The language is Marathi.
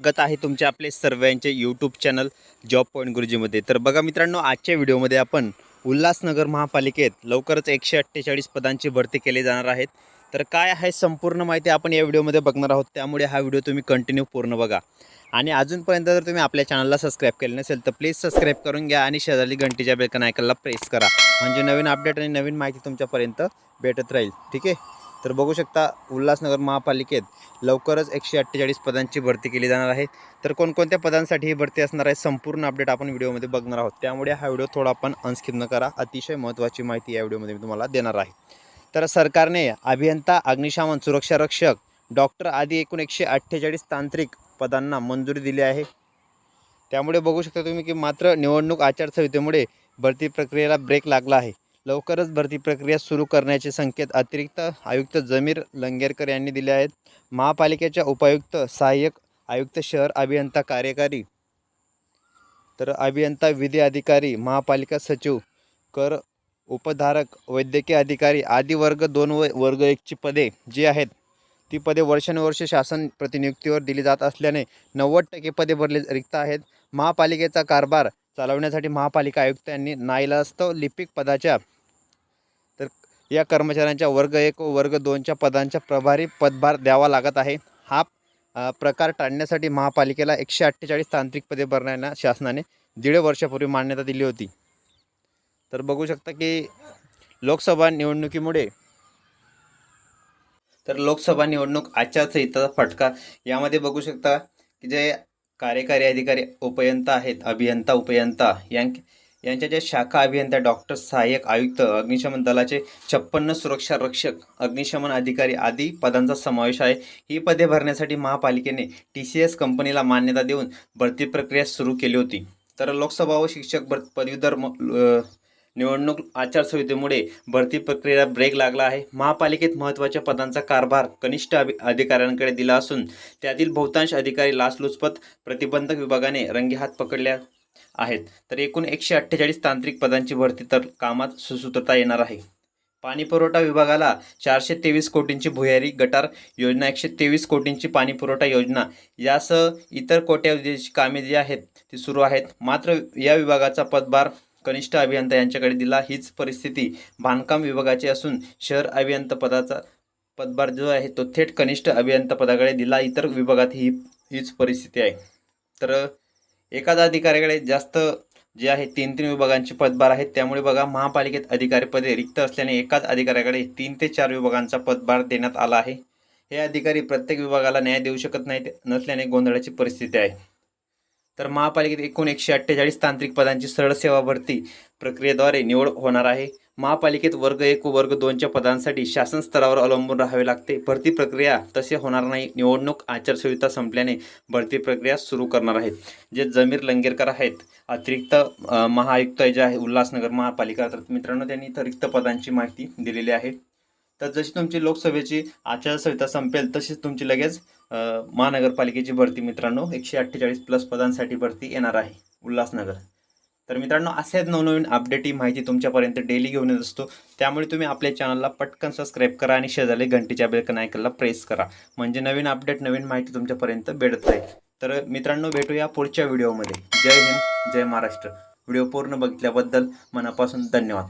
स्वागत आहे तुमच्या आपले सर्वांचे यूट्यूब चॅनल जॉब पॉईंट गुरुजीमध्ये तर बघा मित्रांनो आजच्या व्हिडिओमध्ये आपण उल्हासनगर महापालिकेत लवकरच एकशे अठ्ठेचाळीस पदांची भरती केली जाणार आहेत. तर काय आहे संपूर्ण माहिती आपण या व्हिडिओमध्ये बघणार आहोत. त्यामुळे हा व्हिडिओ तुम्ही कंटिन्यू पूर्ण बघा. आणि अजूनपर्यंत जर तुम्ही आपल्या चॅनलला सबस्क्राईब केले नसेल तर प्लीज सबस्क्राईब करून घ्या आणि शेजारी घंटीच्या बेलकन आयकनला प्रेस करा. म्हणजे नवीन अपडेट आणि नवीन माहिती तुमच्यापर्यंत भेटत राहील. ठीक आहे? तर बघू शकता उल्हासनगर महापालिकेत लवकरच एकशे अठ्ठेचाळीस पदांची भरती केली जाणार आहे. तर कोणकोणत्या पदांसाठी ही भरती असणार आहे संपूर्ण अपडेट आपण व्हिडिओमध्ये बघणार आहोत. त्यामुळे हा व्हिडिओ थोडा आपण अनस्किप न करा. अतिशय महत्त्वाची माहिती या व्हिडिओमध्ये मी तुम्हाला देणार आहे. तर सरकारने अभियंता अग्निशामन सुरक्षा रक्षक डॉक्टर आदी एकूण एकशे अठ्ठेचाळीस तांत्रिक पदांना मंजुरी दिली आहे. त्यामुळे बघू शकता तुम्ही की मात्र निवडणूक आचारसंहितेमुळे भरती प्रक्रियेला ब्रेक लागला आहे. लवकरच भरती प्रक्रिया सुरू करण्याचे संकेत अतिरिक्त आयुक्त जमीर लंगेरकर यांनी दिले आहेत. महापालिकेच्या उपायुक्त सहाय्यक आयुक्त शहर अभियंता कार्यकारी तर अभियंता विधी अधिकारी महापालिका सचिव कर उपधारक वैद्यकीय अधिकारी आदी वर्ग दोन व वर्ग एकची पदे जी आहेत ती पदे वर्षानुवर्षे शासन प्रतिनियुक्तीवर दिली जात असल्याने नव्वद टक्के पदे भरली रिक्त आहेत. महापालिकेचा कारभार चालवण्यासाठी महापालिका आयुक्तांनी नाईलास्तव लिपिक पदाच्या तर या कर्मचाऱ्यांच्या वर्ग एक व वर्ग दोनच्या पदांच्या प्रभारी पदभार द्यावा लागत आहे. हा प्रकार टाळण्यासाठी महापालिकेला एकशे अठ्ठेचाळीस तांत्रिक पदे भरण्याला शासनाने दीड वर्षापूर्वी मान्यता दिली होती. तर बघू शकता की लोकसभा निवडणुकीमुळे तर लोकसभा निवडणूक आचारसंहिताचा फटका. यामध्ये बघू शकता की जे कार्यकारी अधिकारी उपयंता आहेत अभियंता उपयंता यां यांच्या ज्या शाखा अभियंता डॉक्टर सहाय्यक आयुक्त अग्निशमन दलाचे छप्पन्न सुरक्षा रक्षक अग्निशमन अधिकारी आदी पदांचा समावेश आहे. ही पदे भरण्यासाठी महापालिकेने टी सी एस कंपनीला मान्यता देऊन भरती प्रक्रिया सुरू केली होती. तर लोकसभा व शिक्षक भर पदवीधर म- निवडणूक आचारसंहितेमुळे भरती प्रक्रियेला ब्रेक लागला आहे. महापालिकेत महत्त्वाच्या पदांचा कारभार कनिष्ठ अभि अधिकाऱ्यांकडे दिला असून त्यातील बहुतांश अधिकारी लाचलुचपत प्रतिबंधक विभागाने रंगेहात पकडल्या आहेत. तर एकूण एकशे अठ्ठेचाळीस तांत्रिक पदांची भरती तर कामात सुसूत्रता येणार आहे. पाणीपुरवठा विभागाला चारशे तेवीस कोटींची भुयारी गटार योजना एकशे तेवीस कोटींची पाणीपुरवठा योजना यासह इतर कोट्यावधीची कामे जी आहेत ती सुरू आहेत. मात्र या विभागाचा पदभार कनिष्ठ अभियंता यांच्याकडे दिला हीच परिस्थिती बांधकाम विभागाची असून शहर अभियंता पदाचा पदभार जो आहे तो थेट कनिष्ठ अभियंता पदाकडे दिला. इतर विभागात ही हीच परिस्थिती आहे. तर एकाच अधिकाऱ्याकडे जास्त जे आहे तीन तीन विभागांचे पदभार आहेत. त्यामुळे बघा महापालिकेत अधिकारी पदे रिक्त असल्याने एकाच अधिकाऱ्याकडे तीन ते चार विभागांचा पदभार देण्यात आला आहे. हे अधिकारी प्रत्येक विभागाला न्याय देऊ शकत नाहीत नसल्याने गोंधळाची परिस्थिती आहे. तर महापालिकेत एकूण एकशे अठ्ठेचाळीस तांत्रिक पदांची सरळ सेवा भरती प्रक्रियेद्वारे निवड होणार आहे. महापालिकेत वर्ग एक व वर्ग दोनच्या पदांसाठी शासन स्तरावर अवलंबून राहावे लागते. भरती प्रक्रिया तसे होणार नाही. निवडणूक आचारसंहिता संपल्याने भरती प्रक्रिया सुरू करणार आहेत. जे जमीर लंगेरकर आहेत अतिरिक्त महायुक्त जे आहे उल्हासनगर महापालिका तर मित्रांनो त्यांनी इथं रिक्त पदांची माहिती दिलेली आहे. तर जशी तुमची लोकसभेची आचारसंहिता संपेल तशीच तुमची लगेच महानगरपालिकेची भरती मित्रांनो. एकशे अठ्ठेचाळीस प्लस पदांसाठी भरती येणार आहे उल्हासनगर. तर मित्रांनो असेच नवनवीन अपडेट ही माहिती तुमच्यापर्यंत डेली घेऊन येत असतो. त्यामुळे तुम्ही आपल्या चॅनलला पटकन सबस्क्राईब करा आणि शेजारी घंटीच्या बेलकन आयकनला प्रेस करा. म्हणजे नवीन अपडेट नवीन माहिती तुमच्यापर्यंत भेटत राहील. तर मित्रांनो भेटूया पुढच्या व्हिडिओमध्ये जय हिंद जय महाराष्ट्र. व्हिडिओ पूर्ण बघितल्याबद्दल मनापासून धन्यवाद.